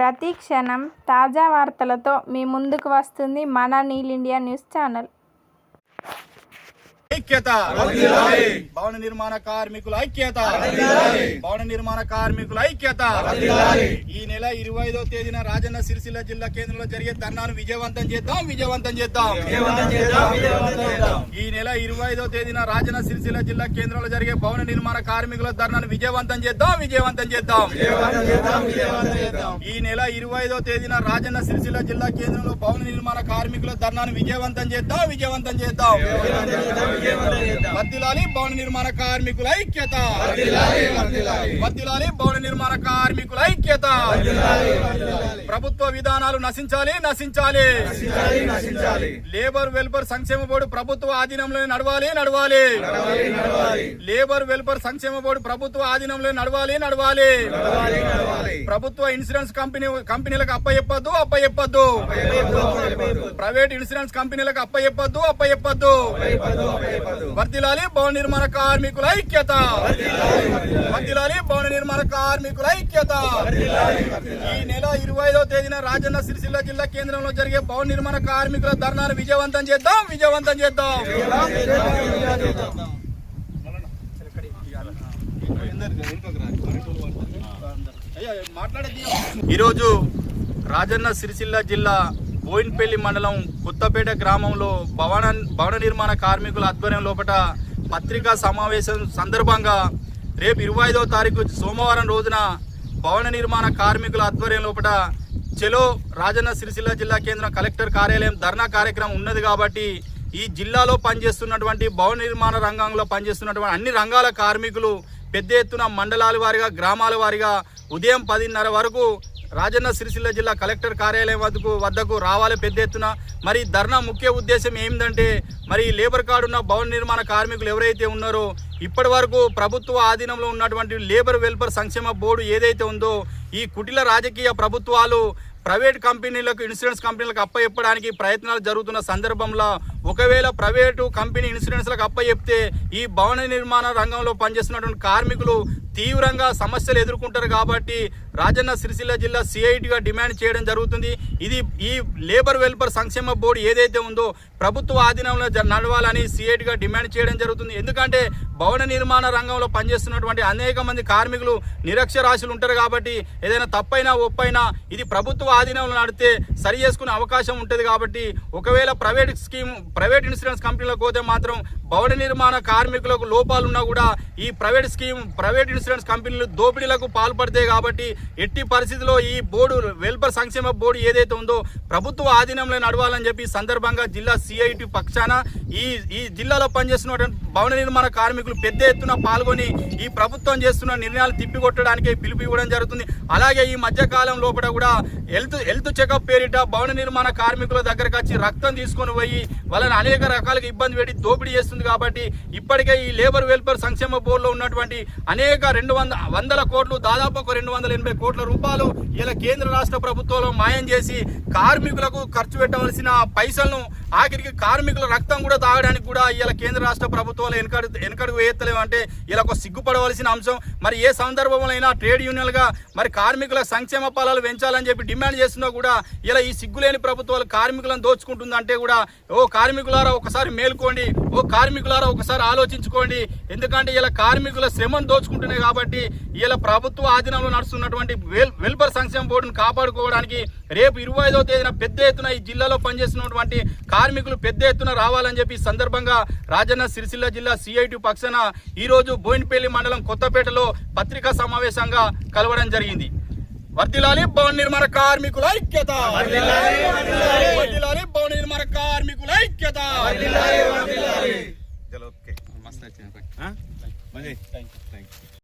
ప్రతి క్షణం తాజా వార్తలతో మీ ముందుకు వస్తుంది మన నీల్ ఇండియా న్యూస్ ఛానల్. ఐక్యత. భవన నిర్మాణ కార్మికుల ఐక్యత. భవన నిర్మాణ కార్మికుల ఐక్యత. ఈ నెల ఇరవై ఐదో తేదీన రాజన్న సిరిసిల్ల జిల్లా కేంద్రంలో జరిగే ధర్నాను విజయవంతం చేద్దాం విజయవంతం చేద్దాం. ఈ నెల ఇరవై ఐదో తేదీన రాజన్న సిరిసిల్ల జిల్లా కేంద్రంలో జరిగే భవన నిర్మాణ కార్మికుల ధర్నాను విజయవంతం చేద్దాం విజయవంతం చేద్దాం. ఈ నెల ఇరవై ఐదో తేదీన రాజన్న సిరిసిల్ల జిల్లా కేంద్రంలో భవన నిర్మాణ కార్మికుల ధర్నాను విజయవంతం చేద్దాం విజయవంతం చేద్దాం. వర్దిలాలి భవన నిర్మాణ కార్మికుల ఐక్యత. వర్దిలాలి భవన నిర్మాణ కార్మికుల ఐక్యత. ప్రభుత్వ విధానాలు నశించాలి నశించాలి. లేబర్ వెల్ఫేర్ సంక్షేమ బోర్డు ప్రభుత్వ ఆధీనంలో నడవాలి నడవాలి. లేబర్ వెల్ఫేర్ సంక్షేమ బోర్డు ప్రభుత్వ ఆధీనంలో నడవాలి నడవాలి. ప్రభుత్వ ఇన్సూరెన్స్ కంపెనీ కంపెనీలకు అప్పచెప్పద్దు అప్పచెప్పద్దు ప్రైవేట్ ఇన్సూరెన్స్ కంపెనీలకు అప్పచెప్పద్దు అప్పచెప్పద్దు వర్దిలాలి భవన నిర్మాణ కార్మికుల ఐక్యత. వర్దిలాలి భవన నిర్మాణ కార్మికుల ఐక్యత. ఈ నెల ఇరవై ఐదో తేదీన రాజన్న సిరిసిల్ల జిల్లా కేంద్రంలో జరిగే భవన నిర్మాణ కార్మికుల ధర్నాను విజయవంతం చేద్దాం విజయవంతం చేద్దాం. ఈరోజు రాజన్న సిరిసిల్ల జిల్లా బోయిన్పల్లి మండలం కొత్తపేట గ్రామంలో భవన భవన నిర్మాణ కార్మికుల ఆధ్వర్యం లోపల పత్రికా సమావేశం సందర్భంగా రేపు ఇరవై ఐదవ తారీఖు సోమవారం రోజున భవన నిర్మాణ కార్మికుల ఆధ్వర్యం లోపల చెలో రాజన్న సిరిసిల్ల జిల్లా కేంద్రం కలెక్టర్ కార్యాలయం ధర్నా కార్యక్రమం ఉన్నది కాబట్టి ఈ జిల్లాలో పనిచేస్తున్నటువంటి భవన నిర్మాణ రంగంలో పనిచేస్తున్నటువంటి అన్ని రంగాల కార్మికులు పెద్ద ఎత్తున మండలాల వారిగా గ్రామాల వారిగా ఉదయం పదిన్నర వరకు రాజన్న సిరిసిల్ల జిల్లా కలెక్టర్ కార్యాలయం వద్దకు వద్దకు రావాలి పెద్ద ఎత్తున. మరి ధర్నా ముఖ్య ఉద్దేశం ఏంటంటే మరి లేబర్ కార్డు ఉన్న భవన నిర్మాణ కార్మికులు ఎవరైతే ఉన్నారో ఇప్పటి వరకు ప్రభుత్వ ఆధీనంలో ఉన్నటువంటి లేబర్ వెల్ఫేర్ సంక్షేమ బోర్డు ఏదైతే ఉందో ఈ కుటిల రాజకీయ ప్రభుత్వాలు ప్రైవేట్ కంపెనీలకు ఇన్సూరెన్స్ కంపెనీలకు అప్పచెప్పడానికి ప్రయత్నాలు జరుగుతున్న సందర్భంలో ఒకవేళ ప్రైవేటు కంపెనీ ఇన్సూరెన్స్లకు అప్పచెప్తే ఈ భవన నిర్మాణ రంగంలో పనిచేస్తున్నటువంటి కార్మికులు తీవ్రంగా సమస్యలు ఎదుర్కొంటారు కాబట్టి రాజన్న సిరిసిల్ల జిల్లా సిఐటిగా డిమాండ్ చేయడం జరుగుతుంది. ఇది ఈ లేబర్ వెల్ఫేర్ సంక్షేమ బోర్డు ఏదైతే ఉందో ప్రభుత్వ ఆధీనంలో నడవాలని సిఐటిగా డిమాండ్ చేయడం జరుగుతుంది. ఎందుకంటే భవన నిర్మాణ రంగంలో పనిచేస్తున్నటువంటి అనేక మంది కార్మికులు నిరక్షరాశులు ఉంటారు కాబట్టి ఏదైనా తప్పైనా ఒప్పైనా ఇది ప్రభుత్వ ఆధీనంలో నడితే సరి చేసుకునే అవకాశం ఉంటుంది కాబట్టి ఒకవేళ ప్రైవేట్ స్కీమ్ ప్రైవేట్ ఇన్సూరెన్స్ కంపెనీలకు పోతే మాత్రం భవన నిర్మాణ కార్మికులకు లోపాలున్నా కూడా ఈ ప్రైవేట్ స్కీమ్ ప్రైవేట్ ఇన్సూరెన్స్ కంపెనీలు దోపిడీలకు పాల్పడతాయి కాబట్టి ఎట్టి పరిస్థితిలో ఈ బోర్డు వెల్ఫేర్ సంక్షేమ బోర్డు ఏదైతే ఉందో ప్రభుత్వ ఆధీనంలో నడవాలని చెప్పి సందర్భంగా జిల్లా సిఐటి పక్షాన ఈ ఈ జిల్లాలో పనిచేస్తున్నటువంటి భవన నిర్మాణ కార్మికులు పెద్ద ఎత్తున పాల్గొని ఈ ప్రభుత్వం చేస్తున్న నిర్ణయాలు తిప్పికొట్టడానికి పిలుపు ఇవ్వడం జరుగుతుంది. అలాగే ఈ మధ్య కాలం లోపల కూడా హెల్త్ హెల్త్ చెకప్ పేరిట భవన నిర్మాణ కార్మికుల దగ్గరకు వచ్చి రక్తం తీసుకొని పోయి వాళ్ళని అనేక రకాలుగా ఇబ్బంది పెట్టి దోపిడీ చేస్తుంది కాబట్టి ఇప్పటికే ఈ లేబర్ వెల్ఫేర్ సంక్షేమ బోర్డులో ఉన్నటువంటి అనేక రెండు వంద వందల కోట్లు దాదాపు ఒక రెండు వందల ఎనభై కోట్ల రూపాయలు ఇలా కేంద్ర రాష్ట్ర ప్రభుత్వంలో మాయం చేసి కార్మికులకు ఖర్చు పెట్టవలసిన పైసలను ఆఖరికి కార్మికుల రక్తం కూడా తాగడానికి కూడా ఇలా కేంద్ర రాష్ట్ర ప్రభుత్వాలు వెనకడు వెనకడుగు వేయత్తలేవు అంటే ఇలా ఒక సిగ్గుపడవలసిన అంశం. మరి ఏ సందర్భంలో అయినా ట్రేడ్ యూనియన్లుగా మరి కార్మికుల సంక్షేమ ఫలాలు పెంచాలని చెప్పి డిమాండ్ చేస్తున్నా కూడా ఇలా ఈ సిగ్గులేని ప్రభుత్వాలు కార్మికులను దోచుకుంటుందంటే కూడా ఓ కార్మికులారా ఒకసారి మేల్కోండి ఓ కార్మికులారా ఒకసారి ఆలోచించుకోండి. ఎందుకంటే ఇలా కార్మికుల శ్రమను దోచుకుంటున్నాయి కాబట్టి ఇలా ప్రభుత్వ ఆధీనంలో నడుస్తున్నటువంటి వెల్ వెల్ఫేర్ సంక్షేమ బోర్డును కాపాడుకోవడానికి రేపు ఇరవై ఐదో తేదీన పెద్ద ఎత్తున ఈ జిల్లాలో పనిచేస్తున్నటువంటి కార్మికులు పెద్ద ఎత్తున రావాలని చెప్పి ఈ సందర్భంగా రాజన్న సిరిసిల్ల జిల్లా సిఐటి పక్షాన ఈ రోజు బోయినపల్లి మండలం కొత్తపేటలో పత్రికా సమావేశంగా కలవడం జరిగింది. వర్దిలాలి భవన నిర్మాణ కార్మికుల ఐక్యత. వర్దిలాలి భవన నిర్మాణ కార్మికుల ఐక్యత. మస్తు